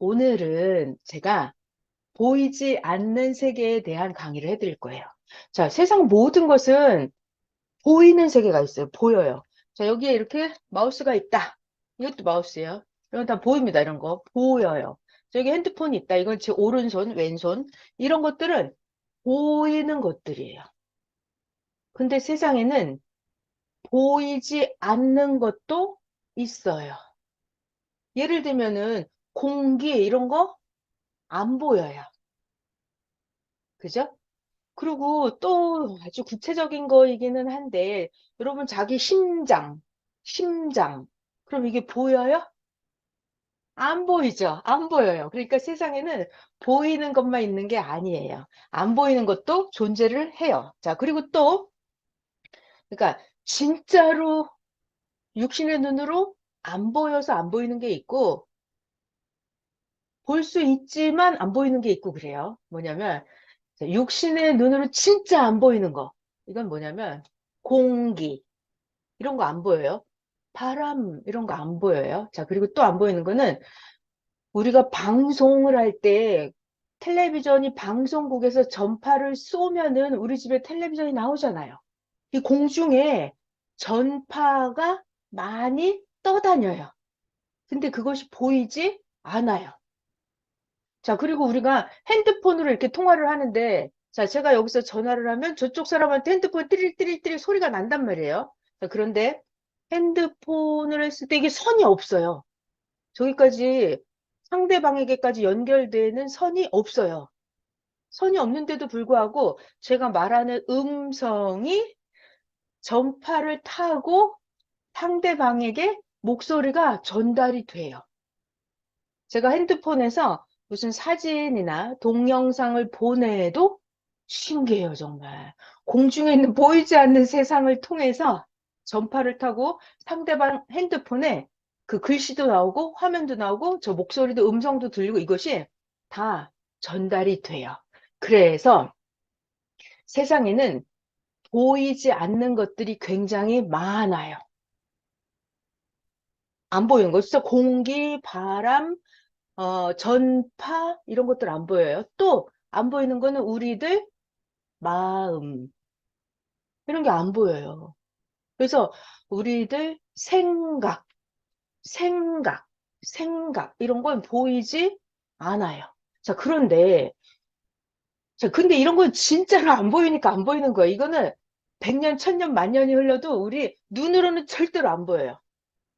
오늘은 제가 보이지 않는 세계에 대한 강의를 해드릴 거예요. 자, 세상 모든 것은 보이는 세계가 있어요. 보여요. 자, 여기에 이렇게 마우스가 있다. 이것도 마우스예요. 이건 다 보입니다. 이런 거. 보여요. 저기 핸드폰이 있다. 이건 제 오른손, 왼손. 이런 것들은 보이는 것들이에요. 근데 세상에는 보이지 않는 것도 있어요. 예를 들면은 공기 이런 거 안 보여요. 그죠? 그리고 또 아주 구체적인 거이기는 한데 여러분 자기 심장, 심장 그럼 이게 보여요? 안 보이죠? 안 보여요. 그러니까 세상에는 보이는 것만 있는 게 아니에요. 안 보이는 것도 존재를 해요. 자, 그리고 또 그러니까 진짜로 육신의 눈으로 안 보여서 안 보이는 게 있고 볼 수 있지만 안 보이는 게 있고 그래요. 뭐냐면 육신의 눈으로 진짜 안 보이는 거. 이건 뭐냐면 공기 이런 거 안 보여요. 바람 이런 거 안 보여요. 자, 그리고 또 안 보이는 거는 우리가 방송을 할 때 텔레비전이 방송국에서 전파를 쏘면은 우리 집에 텔레비전이 나오잖아요. 이 공중에 전파가 많이 떠다녀요. 근데 그것이 보이지 않아요. 자, 그리고 우리가 핸드폰으로 이렇게 통화를 하는데, 자, 제가 여기서 전화를 하면 저쪽 사람한테 핸드폰 띠릴띠릴띠릴 소리가 난단 말이에요. 자, 그런데 핸드폰을 했을 때 이게 선이 없어요. 저기까지 상대방에게까지 연결되는 선이 없어요. 선이 없는데도 불구하고 제가 말하는 음성이 전파를 타고 상대방에게 목소리가 전달이 돼요. 제가 핸드폰에서 무슨 사진이나 동영상을 보내도 신기해요, 정말. 공중에 있는 보이지 않는 세상을 통해서 전파를 타고 상대방 핸드폰에 그 글씨도 나오고 화면도 나오고 저 목소리도 음성도 들리고 이것이 다 전달이 돼요. 그래서 세상에는 보이지 않는 것들이 굉장히 많아요. 안 보이는 거. 진짜 공기, 바람, 어, 전파, 이런 것들 안 보여요. 또 안 보이는 거는 우리들 마음. 이런 게 안 보여요. 그래서 우리들 생각, 생각, 생각, 이런 건 보이지 않아요. 자, 그런데, 자, 근데 이런 건 진짜로 안 보이니까 안 보이는 거예요. 이거는 100년, 1000년, 만년이 흘러도 우리 눈으로는 절대로 안 보여요.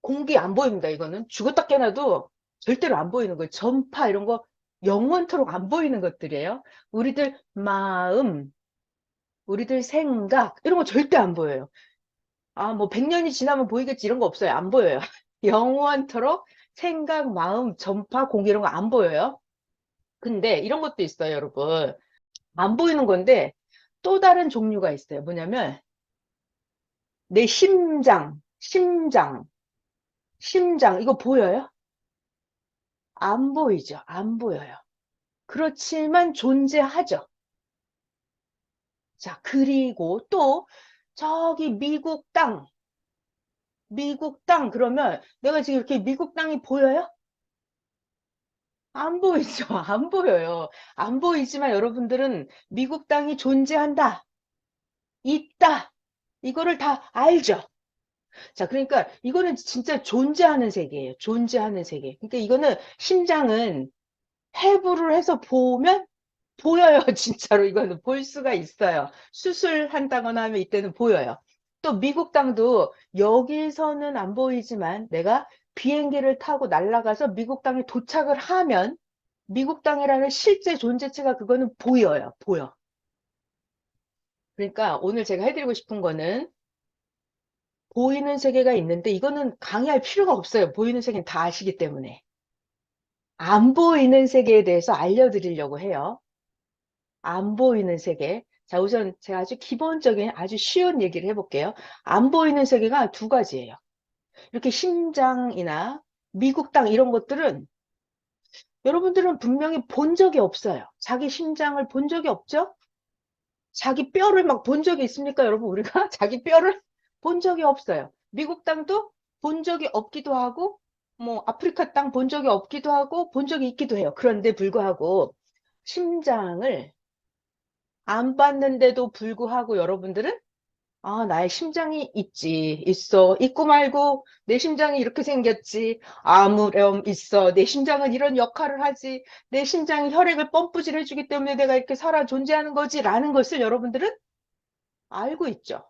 공기 안 보입니다. 이거는 죽었다 깨나도 절대로 안 보이는 거예요. 전파 이런 거 영원토록 안 보이는 것들이에요. 우리들 마음, 우리들 생각 이런 거 절대 안 보여요. 아, 뭐 100년이 지나면 보이겠지 이런 거 없어요. 안 보여요. 영원토록 생각, 마음, 전파, 공기 이런 거 안 보여요. 근데 이런 것도 있어요, 여러분. 안 보이는 건데 또 다른 종류가 있어요. 뭐냐면 내 심장, 심장, 심장 이거 보여요? 안 보이죠. 안 보여요. 그렇지만 존재하죠. 자, 그리고 또 저기 미국 땅, 미국 땅 그러면 내가 지금 이렇게 미국 땅이 보여요? 안 보이죠. 안 보여요. 안 보이지만 여러분들은 미국 땅이 존재한다. 있다. 이거를 다 알죠. 자, 그러니까 이거는 진짜 존재하는 세계예요. 존재하는 세계. 그러니까 이거는 심장은 해부를 해서 보면 보여요. 진짜로 이거는 볼 수가 있어요. 수술한다거나 하면 이때는 보여요. 또 미국 땅도 여기서는 안 보이지만 내가 비행기를 타고 날아가서 미국 땅에 도착을 하면 미국 땅이라는 실제 존재체가 그거는 보여요. 보여. 그러니까 오늘 제가 해드리고 싶은 거는 보이는 세계가 있는데 이거는 강의할 필요가 없어요. 보이는 세계는 다 아시기 때문에. 안 보이는 세계에 대해서 알려드리려고 해요. 안 보이는 세계. 자, 우선 제가 아주 기본적인 아주 쉬운 얘기를 해볼게요. 안 보이는 세계가 두 가지예요. 이렇게 심장이나 미국 땅 이런 것들은 여러분들은 분명히 본 적이 없어요. 자기 심장을 본 적이 없죠? 자기 뼈를 막 본 적이 있습니까, 여러분? 우리가 자기 뼈를 본 적이 없어요. 미국 땅도 본 적이 없기도 하고 뭐 아프리카 땅 본 적이 없기도 하고 본 적이 있기도 해요. 그런데 불구하고 심장을 안 봤는데도 불구하고 여러분들은 아, 나의 심장이 있지, 있어. 있고 말고 내 심장이 이렇게 생겼지. 아무렴 있어. 내 심장은 이런 역할을 하지. 내 심장이 혈액을 펌프질 해주기 때문에 내가 이렇게 살아 존재하는 거지. 라는 것을 여러분들은 알고 있죠.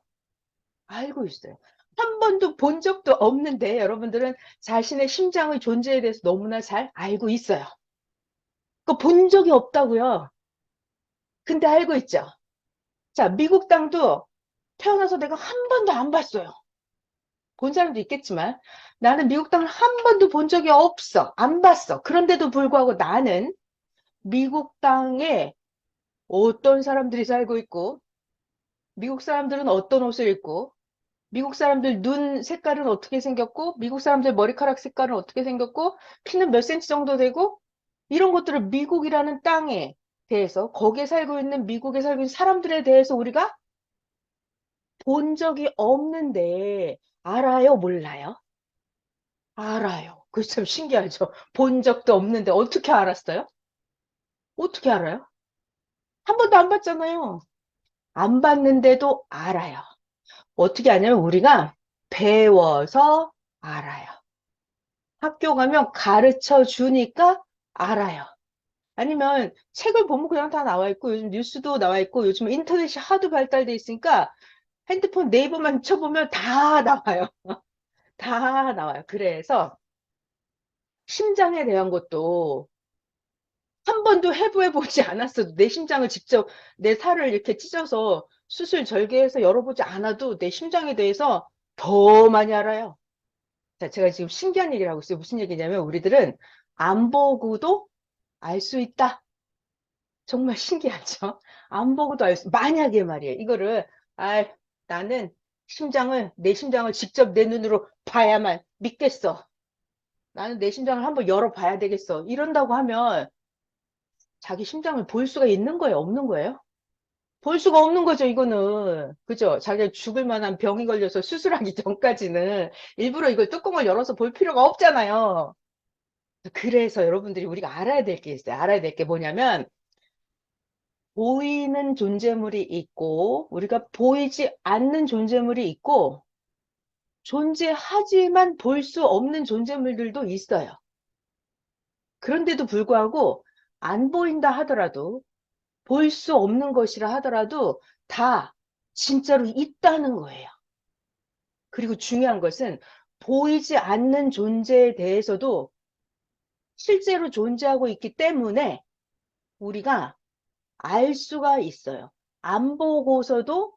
알고 있어요. 한 번도 본 적도 없는데 여러분들은 자신의 심장의 존재에 대해서 너무나 잘 알고 있어요. 그본 적이 없다고요. 근데 알고 있죠. 자, 미국 땅도 태어나서 내가 한 번도 안 봤어요. 본 사람도 있겠지만 나는 미국 땅을 한 번도 본 적이 없어. 안 봤어. 그런데도 불구하고 나는 미국 땅에 어떤 사람들이 살고 있고 미국 사람들은 어떤 옷을 입고 미국 사람들 눈 색깔은 어떻게 생겼고 미국 사람들 머리카락 색깔은 어떻게 생겼고 키는 몇 센치 정도 되고 이런 것들을 미국이라는 땅에 대해서 거기에 살고 있는 미국에 살고 있는 사람들에 대해서 우리가 본 적이 없는데 알아요? 몰라요? 알아요. 그게 참 신기하죠. 본 적도 없는데 어떻게 알았어요? 어떻게 알아요? 한 번도 안 봤잖아요. 안 봤는데도 알아요. 어떻게 아냐면 우리가 배워서 알아요. 학교 가면 가르쳐 주니까 알아요. 아니면 책을 보면 그냥 다 나와 있고 요즘 뉴스도 나와 있고 요즘 인터넷이 하도 발달돼 있으니까 핸드폰 네이버만 쳐보면 다 나와요. 다 나와요. 그래서 심장에 대한 것도 한 번도 해부해보지 않았어도 내 심장을 직접 내 살을 이렇게 찢어서 수술 절개해서 열어보지 않아도 내 심장에 대해서 더 많이 알아요. 자, 제가 지금 신기한 얘기를 하고 있어요. 무슨 얘기냐면 우리들은 안 보고도 알 수 있다. 정말 신기하죠? 안 보고도 알 수, 만약에 말이에요. 이거를, 아, 나는 심장을, 내 심장을 직접 내 눈으로 봐야만 믿겠어. 나는 내 심장을 한번 열어봐야 되겠어. 이런다고 하면 자기 심장을 볼 수가 있는 거예요? 없는 거예요? 볼 수가 없는 거죠, 이거는. 그죠? 자기가 죽을 만한 병이 걸려서 수술하기 전까지는 일부러 이걸 뚜껑을 열어서 볼 필요가 없잖아요. 그래서 여러분들이 우리가 알아야 될 게 있어요. 알아야 될 게 뭐냐면, 보이는 존재물이 있고, 우리가 보이지 않는 존재물이 있고, 존재하지만 볼 수 없는 존재물들도 있어요. 그런데도 불구하고, 안 보인다 하더라도, 볼수 없는 것이라 하더라도, 다 진짜로 있다는 거예요. 그리고 중요한 것은, 보이지 않는 존재에 대해서도 실제로 존재하고 있기 때문에 우리가 알 수가 있어요. 안 보고서도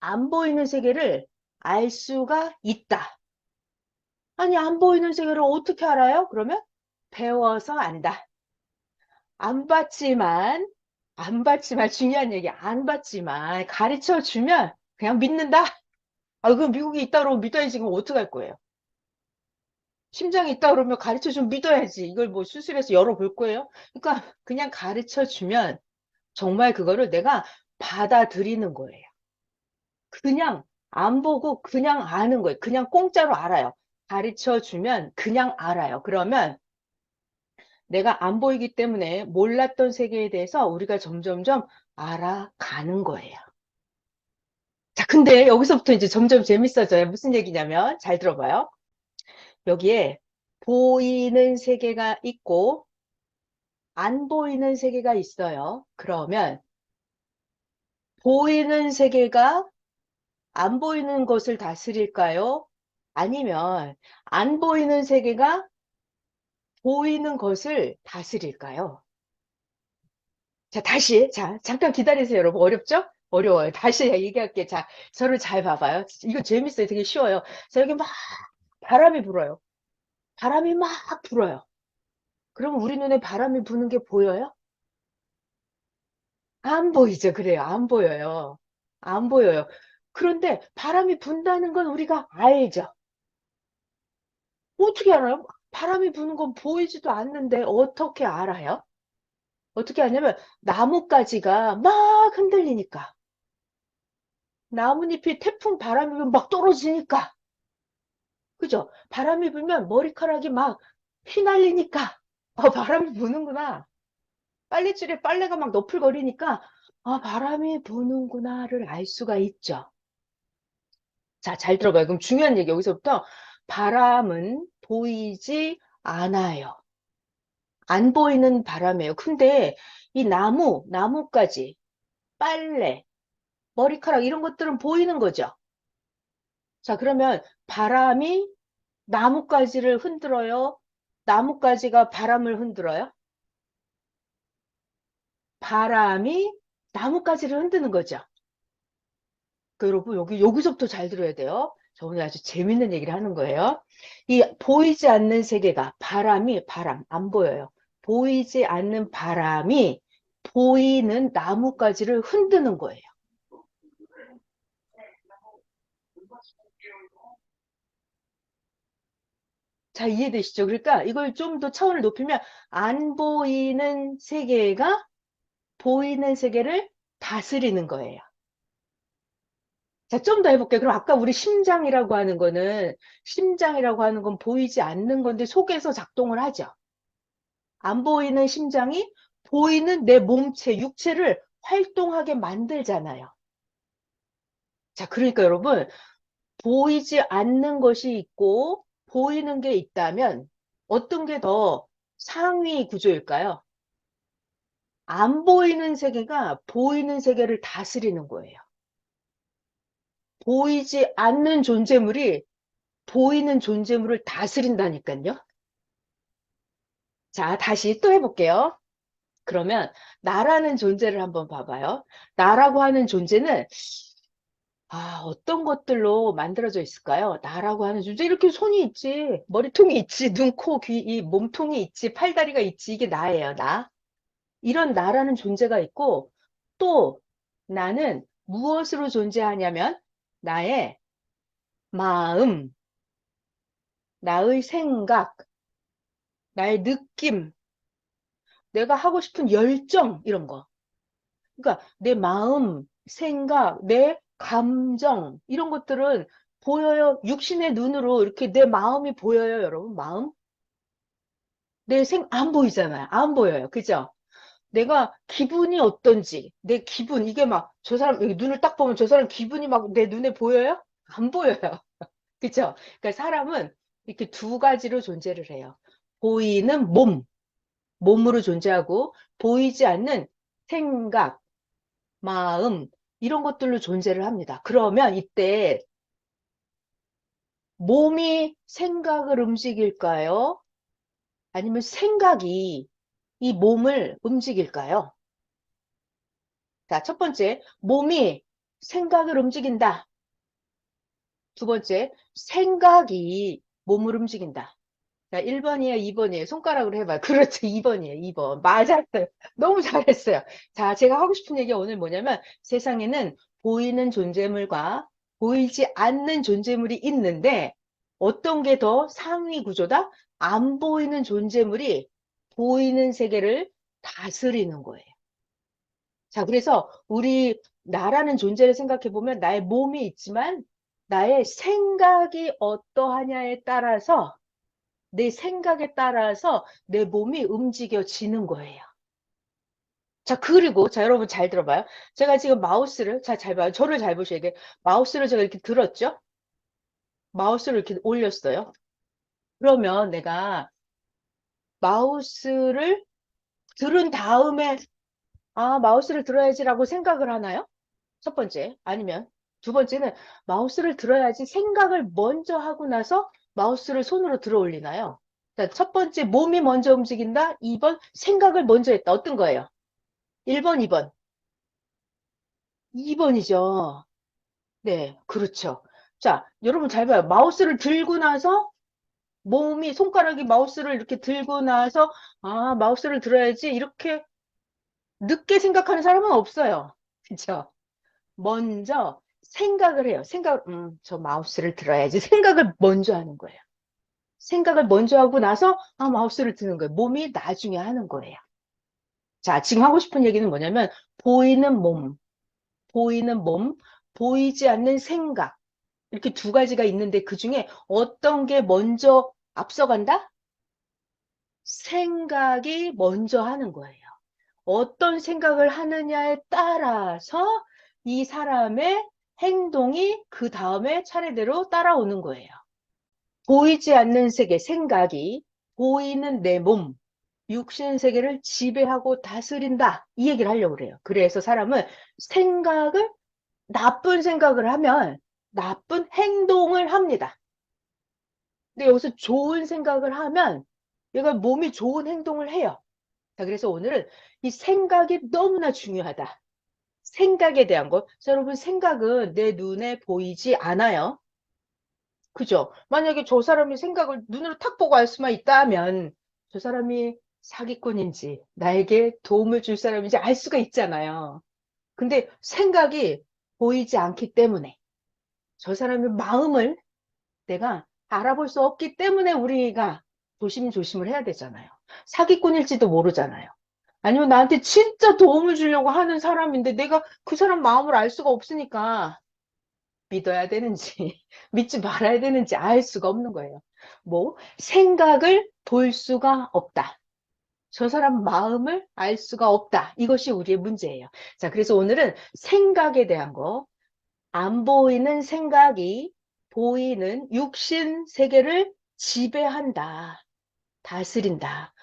안 보이는 세계를 알 수가 있다. 아니, 안 보이는 세계를 어떻게 알아요? 그러면 배워서 안다. 안 봤지만, 안 봤지만, 중요한 얘기, 안 봤지만, 가르쳐 주면 그냥 믿는다? 아, 그럼 미국에 있다 그러면 믿어야지. 그럼 어떡할 거예요? 심장이 있다 그러면 가르쳐 주면 믿어야지. 이걸 뭐 수술해서 열어볼 거예요? 그러니까 그냥 가르쳐 주면 정말 그거를 내가 받아들이는 거예요. 그냥 안 보고 그냥 아는 거예요. 그냥 공짜로 알아요. 가르쳐 주면 그냥 알아요. 그러면 내가 안 보이기 때문에 몰랐던 세계에 대해서 우리가 점점점 알아가는 거예요. 자, 근데 여기서부터 이제 점점 재밌어져요. 무슨 얘기냐면, 잘 들어봐요. 여기에 보이는 세계가 있고, 안 보이는 세계가 있어요. 그러면, 보이는 세계가 안 보이는 것을 다스릴까요? 아니면, 안 보이는 세계가 보이는 것을 다스릴까요? 자, 다시. 자, 잠깐 기다리세요, 여러분. 어렵죠? 어려워요. 다시 얘기할게. 자, 저를 잘 봐봐요. 이거 재밌어요. 되게 쉬워요. 자, 여기 막 바람이 불어요. 바람이 막 불어요. 그러면 우리 눈에 바람이 부는 게 보여요? 안 보이죠. 그래요. 안 보여요. 안 보여요. 그런데 바람이 분다는 건 우리가 알죠. 어떻게 알아요? 바람이 부는 건 보이지도 않는데 어떻게 알아요? 어떻게 하냐면 나뭇가지가 막 흔들리니까 나뭇잎이 태풍 바람이 불면 막 떨어지니까 그죠? 바람이 불면 머리카락이 막 휘날리니까, 어, 바람이 부는구나. 빨래줄에 빨래가 막 너풀거리니까, 아, 바람이 부는구나를 알 수가 있죠. 자, 잘 들어봐요. 그럼 중요한 얘기 여기서부터 바람은 보이지 않아요. 안 보이는 바람이에요. 근데 이 나무, 나뭇가지, 빨래, 머리카락 이런 것들은 보이는 거죠. 자, 그러면 바람이 나뭇가지를 흔들어요? 나뭇가지가 바람을 흔들어요? 바람이 나뭇가지를 흔드는 거죠. 그 여러분 여기 여기서부터 잘 들어야 돼요. 저 오늘 아주 재밌는 얘기를 하는 거예요. 이 보이지 않는 세계가 바람이 바람 안 보여요. 보이지 않는 바람이 보이는 나뭇가지를 흔드는 거예요. 자, 이해되시죠? 그러니까 이걸 좀 더 차원을 높이면 안 보이는 세계가 보이는 세계를 다스리는 거예요. 자, 좀 더 해볼게요. 그럼 아까 우리 심장이라고 하는 거는, 심장이라고 하는 건 보이지 않는 건데 속에서 작동을 하죠. 안 보이는 심장이 보이는 내 몸체, 육체를 활동하게 만들잖아요. 자, 그러니까 여러분, 보이지 않는 것이 있고, 보이는 게 있다면, 어떤 게 더 상위 구조일까요? 안 보이는 세계가 보이는 세계를 다스리는 거예요. 보이지 않는 존재물이 보이는 존재물을 다스린다니까요. 자, 다시 또 해볼게요. 그러면 나라는 존재를 한번 봐봐요. 나라고 하는 존재는 아, 어떤 것들로 만들어져 있을까요? 나라고 하는 존재 이렇게 손이 있지, 머리통이 있지, 눈, 코, 귀, 이 몸통이 있지, 팔다리가 있지, 이게 나예요, 나. 이런 나라는 존재가 있고 또 나는 무엇으로 존재하냐면 나의 마음, 나의 생각, 나의 느낌, 내가 하고 싶은 열정, 이런 거. 그러니까 내 마음, 생각, 내 감정, 이런 것들은 보여요. 육신의 눈으로 이렇게 내 마음이 보여요, 여러분. 마음? 내 생, 안 보이잖아요. 안 보여요. 그죠? 내가 기분이 어떤지, 내 기분, 이게 막, 저 사람, 여기 눈을 딱 보면 저 사람 기분이 막 내 눈에 보여요? 안 보여요. 그쵸? 그러니까 사람은 이렇게 두 가지로 존재를 해요. 보이는 몸, 몸으로 존재하고, 보이지 않는 생각, 마음, 이런 것들로 존재를 합니다. 그러면 이때 몸이 생각을 움직일까요? 아니면 생각이 이 몸을 움직일까요? 자, 첫 번째, 몸이 생각을 움직인다. 두 번째, 생각이 몸을 움직인다. 자, 1번이에요, 2번이에요. 손가락으로 해봐요. 그렇죠, 2번이에요, 2번. 맞았어요. 너무 잘했어요. 자, 제가 하고 싶은 얘기가 오늘 뭐냐면 세상에는 보이는 존재물과 보이지 않는 존재물이 있는데 어떤 게 더 상위 구조다? 안 보이는 존재물이 보이는 세계를 다스리는 거예요. 자, 그래서 우리 나라는 존재를 생각해 보면 나의 몸이 있지만 나의 생각이 어떠하냐에 따라서 내 생각에 따라서 내 몸이 움직여지는 거예요. 자, 그리고, 자, 여러분 잘 들어봐요. 제가 지금 마우스를, 자, 잘 봐요. 저를 잘 보셔야 돼. 마우스를 제가 이렇게 들었죠? 마우스를 이렇게 올렸어요. 그러면 내가 마우스를 들은 다음에 아, 마우스를 들어야지라고 생각을 하나요? 첫 번째. 아니면 두 번째는 마우스를 들어야지 생각을 먼저 하고 나서 마우스를 손으로 들어 올리나요? 자, 첫 번째 몸이 먼저 움직인다. 2번 생각을 먼저 했다. 어떤 거예요? 1번, 2번. 2번이죠. 네, 그렇죠. 자, 여러분 잘 봐요. 마우스를 들고 나서 몸이 손가락이 마우스를 이렇게 들고 나서 아 마우스를 들어야지 이렇게 늦게 생각하는 사람은 없어요. 그죠? 먼저 생각을 해요. 생각, 음, 저 마우스를 들어야지. 생각을 먼저 하는 거예요. 생각을 먼저 하고 나서 아 마우스를 드는 거예요. 몸이 나중에 하는 거예요. 자, 지금 하고 싶은 얘기는 뭐냐면, 보이는 몸, 보이는 몸, 보이지 않는 생각, 이렇게 두 가지가 있는데 그 중에 어떤 게 먼저 앞서간다? 생각이 먼저 하는 거예요. 어떤 생각을 하느냐에 따라서 이 사람의 행동이 그 다음에 차례대로 따라오는 거예요. 보이지 않는 세계, 생각이 보이는 내 몸, 육신 세계를 지배하고 다스린다. 이 얘기를 하려고 그래요. 그래서 사람은 생각을, 나쁜 생각을 하면 나쁜 행동을 합니다. 근데 여기서 좋은 생각을 하면 얘가 몸이 좋은 행동을 해요. 자, 그래서 오늘은 이 생각이 너무나 중요하다. 생각에 대한 것. 자, 여러분, 생각은 내 눈에 보이지 않아요. 그죠? 만약에 저 사람이 생각을 눈으로 탁 보고 알 수만 있다면 저 사람이 사기꾼인지 나에게 도움을 줄 사람인지 알 수가 있잖아요. 근데 생각이 보이지 않기 때문에 저 사람의 마음을 내가 알아볼 수 없기 때문에 우리가 조심조심을 해야 되잖아요. 사기꾼일지도 모르잖아요. 아니면 나한테 진짜 도움을 주려고 하는 사람인데 내가 그 사람 마음을 알 수가 없으니까 믿어야 되는지 믿지 말아야 되는지 알 수가 없는 거예요. 뭐 생각을 볼 수가 없다. 저 사람 마음을 알 수가 없다. 이것이 우리의 문제예요. 자, 그래서 오늘은 생각에 대한 거, 안 보이는 생각이 보이는 육신 세계를 지배한다. 다스린다.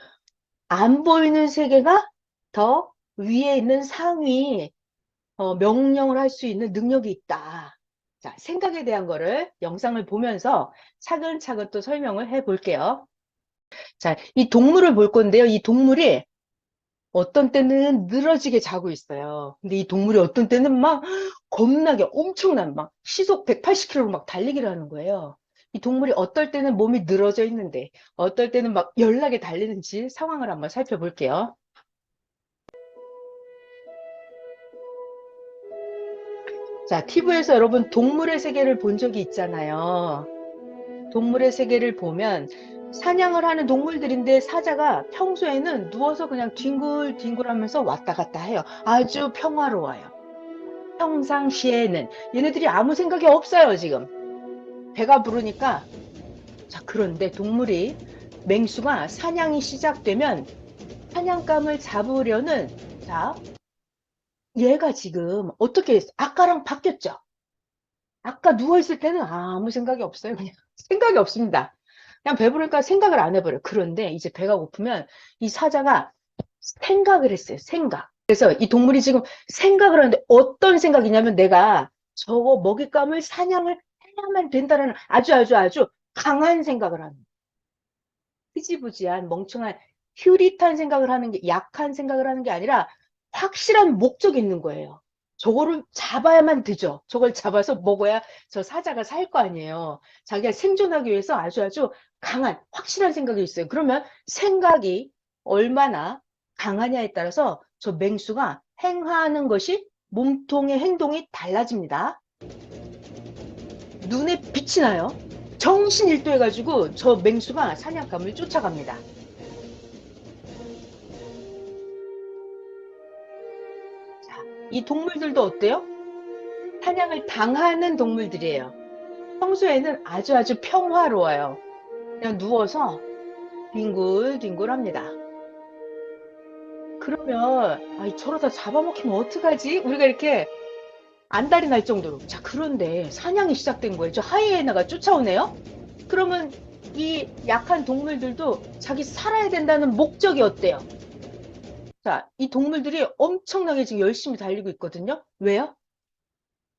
안 보이는 세계가 더 위에 있는 상위 어, 명령을 할 수 있는 능력이 있다. 자, 생각에 대한 거를 영상을 보면서 차근차근 또 설명을 해 볼게요. 자, 이 동물을 볼 건데요. 이 동물이 어떤 때는 늘어지게 자고 있어요. 근데 이 동물이 어떤 때는 막 겁나게 엄청난 막 시속 180km로 막 달리기를 하는 거예요. 이 동물이 어떨 때는 몸이 늘어져 있는데 어떨 때는 막 열나게 달리는지 상황을 한번 살펴볼게요. 자, TV에서 여러분 동물의 세계를 본 적이 있잖아요. 동물의 세계를 보면 사냥을 하는 동물들인데 사자가 평소에는 누워서 그냥 뒹굴뒹굴 하면서 왔다 갔다 해요. 아주 평화로워요. 평상시에는 얘네들이 아무 생각이 없어요, 지금. 배가 부르니까. 자, 그런데 동물이 맹수가 사냥이 시작되면 사냥감을 잡으려는 자, 얘가 지금 어떻게? 아까랑 바뀌었죠? 아까 누워있을 때는 아무 생각이 없어요. 그냥 생각이 없습니다. 그냥 배부르니까 생각을 안 해버려요. 그런데 이제 배가 고프면 이 사자가 생각을 했어요. 생각. 그래서 이 동물이 지금 생각을 하는데 어떤 생각이냐면 내가 저거 먹잇감을 사냥을 해야만 된다는 아주 아주 아주 강한 생각을 하는. 흐지부지한 멍청한 휴릿한 생각을 하는 게 약한 생각을 하는 게 아니라 확실한 목적이 있는 거예요. 저거를 잡아야만 되죠. 저걸 잡아서 먹어야 저 사자가 살 거 아니에요. 자기가 생존하기 위해서 아주 아주 강한, 확실한 생각이 있어요. 그러면 생각이 얼마나 강하냐에 따라서 저 맹수가 행하는 것이 몸통의 행동이 달라집니다. 눈에 빛이 나요. 정신일도 해가지고 저 맹수가 사냥감을 쫓아갑니다. 이 동물들도 어때요? 사냥을 당하는 동물들이에요. 평소에는 아주 아주 평화로워요. 그냥 누워서 뒹굴뒹굴 합니다. 그러면 아 저러다 잡아먹히면 어떡하지? 우리가 이렇게 안달이 날 정도로 자 그런데 사냥이 시작된 거예요. 저 하이에나가 쫓아오네요. 그러면 이 약한 동물들도 자기 살아야 된다는 목적이 어때요? 자, 이 동물들이 엄청나게 지금 열심히 달리고 있거든요. 왜요?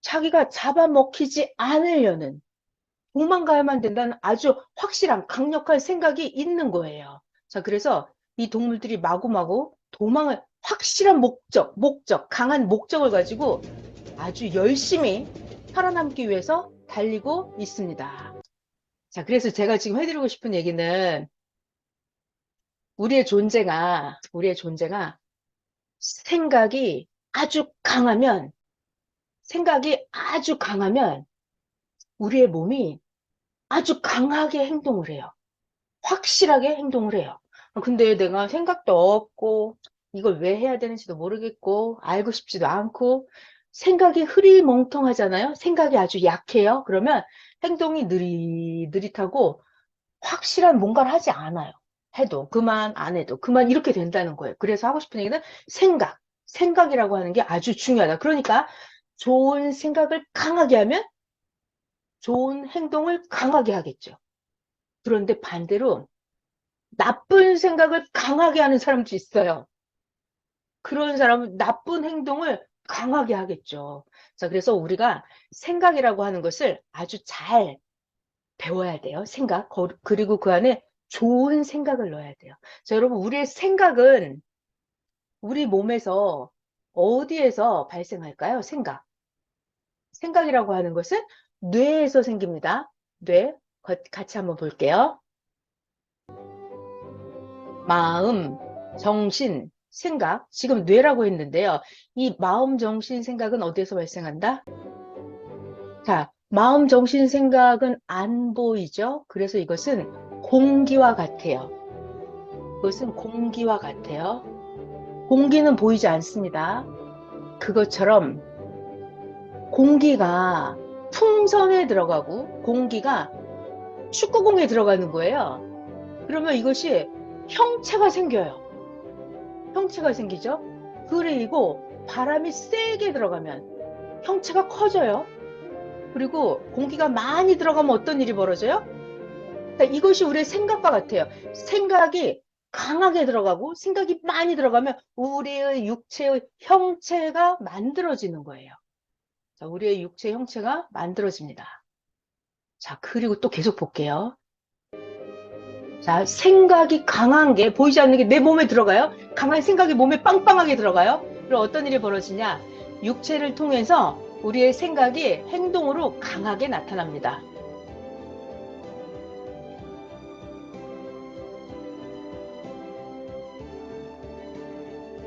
자기가 잡아먹히지 않으려는 도망가야만 된다는 아주 확실한 강력한 생각이 있는 거예요. 자, 그래서 이 동물들이 마구마구 도망을 확실한 목적, 목적, 강한 목적을 가지고 아주 열심히 살아남기 위해서 달리고 있습니다. 자, 그래서 제가 지금 해드리고 싶은 얘기는 우리의 존재가, 우리의 존재가 생각이 아주 강하면, 생각이 아주 강하면 우리의 몸이 아주 강하게 행동을 해요. 확실하게 행동을 해요. 근데 내가 생각도 없고, 이걸 왜 해야 되는지도 모르겠고, 알고 싶지도 않고, 생각이 흐리멍텅하잖아요. 생각이 아주 약해요. 그러면 행동이 느릿느릿하고 확실한 뭔가를 하지 않아요. 해도 그만 안 해도 그만 이렇게 된다는 거예요. 그래서 하고 싶은 얘기는 생각, 생각이라고 하는 게 아주 중요하다. 그러니까 좋은 생각을 강하게 하면 좋은 행동을 강하게 하겠죠. 그런데 반대로 나쁜 생각을 강하게 하는 사람도 있어요. 그런 사람은 나쁜 행동을 강하게 하겠죠. 자, 그래서 우리가 생각이라고 하는 것을 아주 잘 배워야 돼요. 생각. 거- 그리고 그 안에 좋은 생각을 넣어야 돼요. 자, 여러분, 우리의 생각은 우리 몸에서 어디에서 발생할까요? 생각. 생각이라고 하는 것은 뇌에서 생깁니다. 뇌. 거- 같이 한번 볼게요. 마음, 정신, 생각. 지금 뇌라고 했는데요. 이 마음, 정신, 생각은 어디에서 발생한다? 자, 마음, 정신, 생각은 안 보이죠? 그래서 이것은 공기와 같아요. 그것은 공기와 같아요. 공기는 보이지 않습니다. 그것처럼 공기가 풍선에 들어가고 공기가 축구공에 들어가는 거예요. 그러면 이것이 형체가 생겨요. 형체가 생기죠? 그리고 바람이 세게 들어가면 형체가 커져요. 그리고 공기가 많이 들어가면 어떤 일이 벌어져요? 그러니까 이것이 우리의 생각과 같아요. 생각이 강하게 들어가고 생각이 많이 들어가면 우리의 육체의 형체가 만들어지는 거예요. 자, 우리의 육체 형체가 만들어집니다. 자, 그리고 또 계속 볼게요. 자, 생각이 강한 게 보이지 않는 게 내 몸에 들어가요. 강한 생각이 몸에 빵빵하게 들어가요. 그럼 어떤 일이 벌어지냐? 육체를 통해서 우리의 생각이 행동으로 강하게 나타납니다.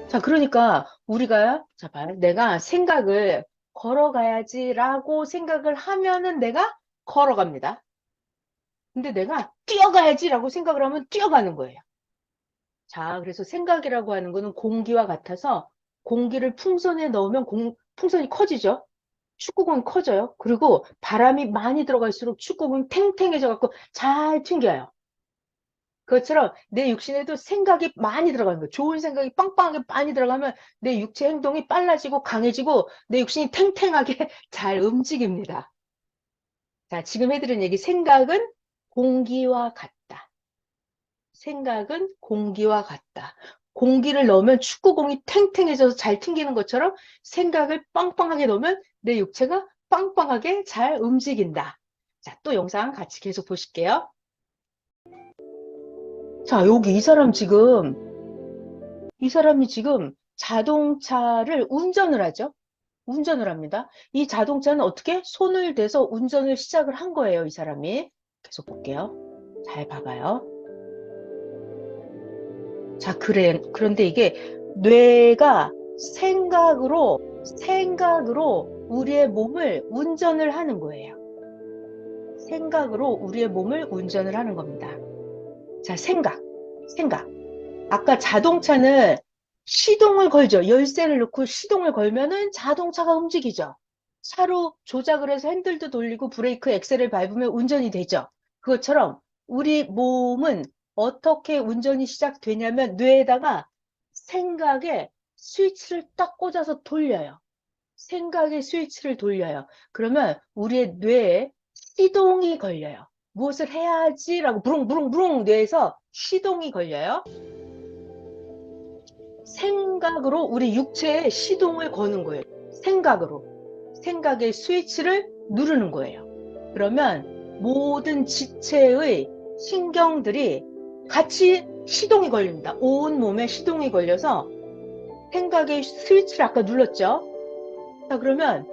자, 그러니까 우리가 자, 봐요. 내가 생각을 걸어가야지라고 생각을 하면은 내가 걸어갑니다. 근데 내가 뛰어가야지라고 생각을 하면 뛰어가는 거예요. 자, 그래서 생각이라고 하는 거는 공기와 같아서 공기를 풍선에 넣으면 공, 풍선이 커지죠. 축구공이 커져요. 그리고 바람이 많이 들어갈수록 축구공이 탱탱해져 갖고 잘 튕겨요. 그것처럼 내 육신에도 생각이 많이 들어가는 거예요. 좋은 생각이 빵빵하게 많이 들어가면 내 육체 행동이 빨라지고 강해지고 내 육신이 탱탱하게 잘 움직입니다. 자, 지금 해드린 얘기 생각은 공기와 같다. 생각은 공기와 같다. 공기를 넣으면 축구공이 탱탱해져서 잘 튕기는 것처럼 생각을 빵빵하게 넣으면 내 육체가 빵빵하게 잘 움직인다. 자, 또 영상 같이 계속 보실게요. 자, 여기 이 사람 지금, 이 사람이 지금 자동차를 운전을 하죠? 운전을 합니다. 이 자동차는 어떻게? 손을 대서 운전을 시작을 한 거예요, 이 사람이. 계속 볼게요. 잘 봐봐요. 자, 그래. 그런데 이게 뇌가 생각으로, 생각으로 우리의 몸을 운전을 하는 거예요. 생각으로 우리의 몸을 운전을 하는 겁니다. 자, 생각, 생각. 아까 자동차는 시동을 걸죠. 열쇠를 넣고 시동을 걸면은 자동차가 움직이죠. 차로 조작을 해서 핸들도 돌리고 브레이크 엑셀을 밟으면 운전이 되죠. 그것처럼 우리 몸은 어떻게 운전이 시작되냐면 뇌에다가 생각에 스위치를 딱 꽂아서 돌려요. 생각의 스위치를 돌려요. 그러면 우리의 뇌에 시동이 걸려요. 무엇을 해야지라고 부릉부릉부릉 뇌에서 시동이 걸려요. 생각으로 우리 육체에 시동을 거는 거예요. 생각으로. 생각의 스위치를 누르는 거예요. 그러면 모든 지체의 신경들이 같이 시동이 걸립니다. 온 몸에 시동이 걸려서 생각의 스위치를 아까 눌렀죠? 자, 그러면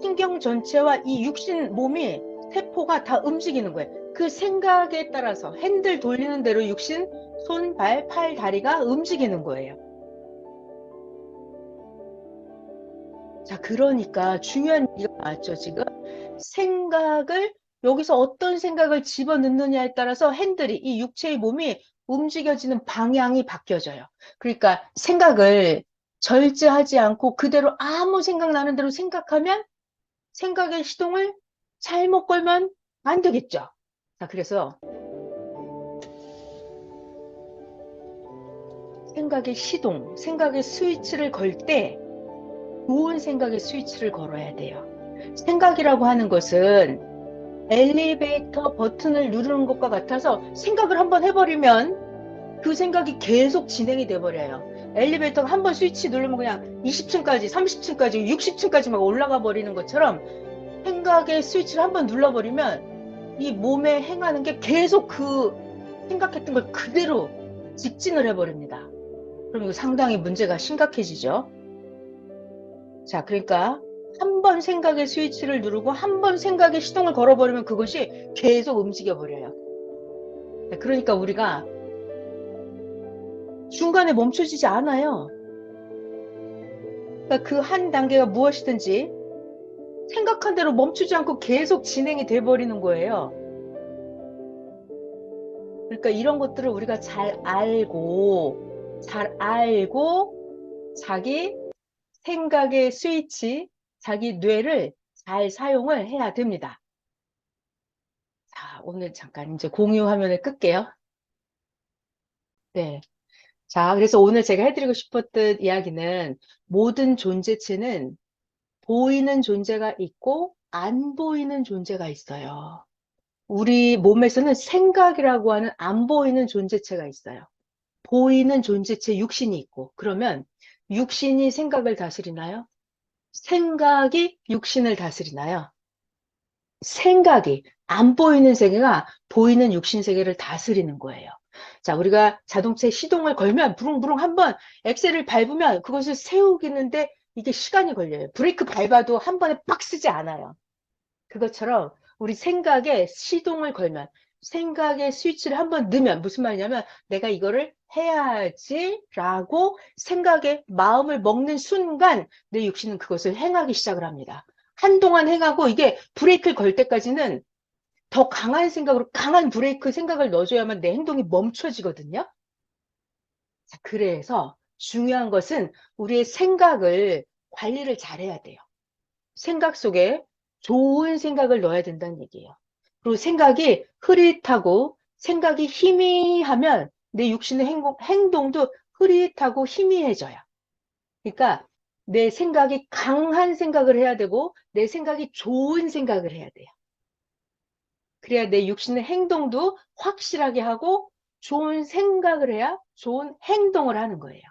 신경 전체와 이 육신 몸이 세포가 다 움직이는 거예요. 그 생각에 따라서 핸들 돌리는 대로 육신, 손, 발, 팔, 다리가 움직이는 거예요. 자, 그러니까 중요한 얘기가 나왔죠, 지금. 생각을, 여기서 어떤 생각을 집어넣느냐에 따라서 핸들이, 이 육체의 몸이 움직여지는 방향이 바뀌어져요. 그러니까 생각을 절제하지 않고 그대로 아무 생각나는 대로 생각하면 생각의 시동을 잘못 걸면 안 되겠죠. 자, 그래서 생각의 시동, 생각의 스위치를 걸 때 좋은 생각의 스위치를 걸어야 돼요. 생각이라고 하는 것은 엘리베이터 버튼을 누르는 것과 같아서 생각을 한번 해버리면 그 생각이 계속 진행이 돼버려요. 엘리베이터가 한번 스위치 누르면 그냥 20층까지, 30층까지, 60층까지 막 올라가 버리는 것처럼 생각의 스위치를 한번 눌러버리면 이 몸에 행하는 게 계속 그 생각했던 걸 그대로 직진을 해버립니다. 그럼 이거 상당히 문제가 심각해지죠. 자, 그러니까 한 번 생각의 스위치를 누르고 한 번 생각의 시동을 걸어버리면 그것이 계속 움직여 버려요. 그러니까 우리가 중간에 멈춰지지 않아요. 그러니까 그 한 단계가 무엇이든지 생각한 대로 멈추지 않고 계속 진행이 돼 버리는 거예요. 그러니까 이런 것들을 우리가 잘 알고 잘 알고 자기 생각의 스위치, 자기 뇌를 잘 사용을 해야 됩니다. 자, 오늘 잠깐 이제 공유 화면을 끌게요. 네. 자, 그래서 오늘 제가 해드리고 싶었던 이야기는 모든 존재체는 보이는 존재가 있고 안 보이는 존재가 있어요. 우리 몸에서는 생각이라고 하는 안 보이는 존재체가 있어요. 보이는 존재체 육신이 있고 그러면 육신이 생각을 다스리나요? 생각이 육신을 다스리나요? 생각이 안 보이는 세계가 보이는 육신 세계를 다스리는 거예요. 자, 우리가 자동차에 시동을 걸면 부릉부릉 한번 엑셀을 밟으면 그것을 세우기는데 이게 시간이 걸려요. 브레이크 밟아도 한 번에 빡 쓰지 않아요. 그것처럼 우리 생각에 시동을 걸면 생각의 스위치를 한번 넣으면 무슨 말이냐면 내가 이거를 해야지 라고 생각에 마음을 먹는 순간 내 육신은 그것을 행하기 시작을 합니다. 한동안 행하고 이게 브레이크를 걸 때까지는 더 강한 생각으로 강한 브레이크 생각을 넣어줘야만 내 행동이 멈춰지거든요. 자, 그래서 중요한 것은 우리의 생각을 관리를 잘해야 돼요. 생각 속에 좋은 생각을 넣어야 된다는 얘기예요. 그리고 생각이 흐릿하고 생각이 희미하면 내 육신의 행동, 행동도 흐릿하고 희미해져요. 그러니까 내 생각이 강한 생각을 해야 되고 내 생각이 좋은 생각을 해야 돼요. 그래야 내 육신의 행동도 확실하게 하고 좋은 생각을 해야 좋은 행동을 하는 거예요.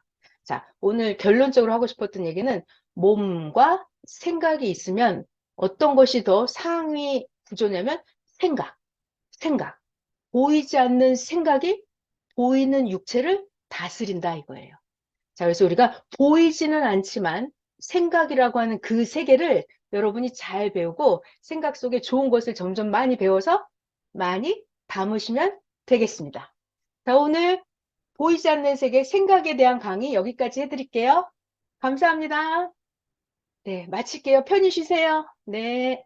자, 오늘 결론적으로 하고 싶었던 얘기는 몸과 생각이 있으면 어떤 것이 더 상위 구조냐면 생각, 생각. 보이지 않는 생각이 보이는 육체를 다스린다 이거예요. 자, 그래서 우리가 보이지는 않지만 생각이라고 하는 그 세계를 여러분이 잘 배우고 생각 속에 좋은 것을 점점 많이 배워서 많이 담으시면 되겠습니다. 자, 오늘 보이지 않는 세계 생각에 대한 강의 여기까지 해드릴게요. 감사합니다. 네, 마칠게요. 편히 쉬세요. 네.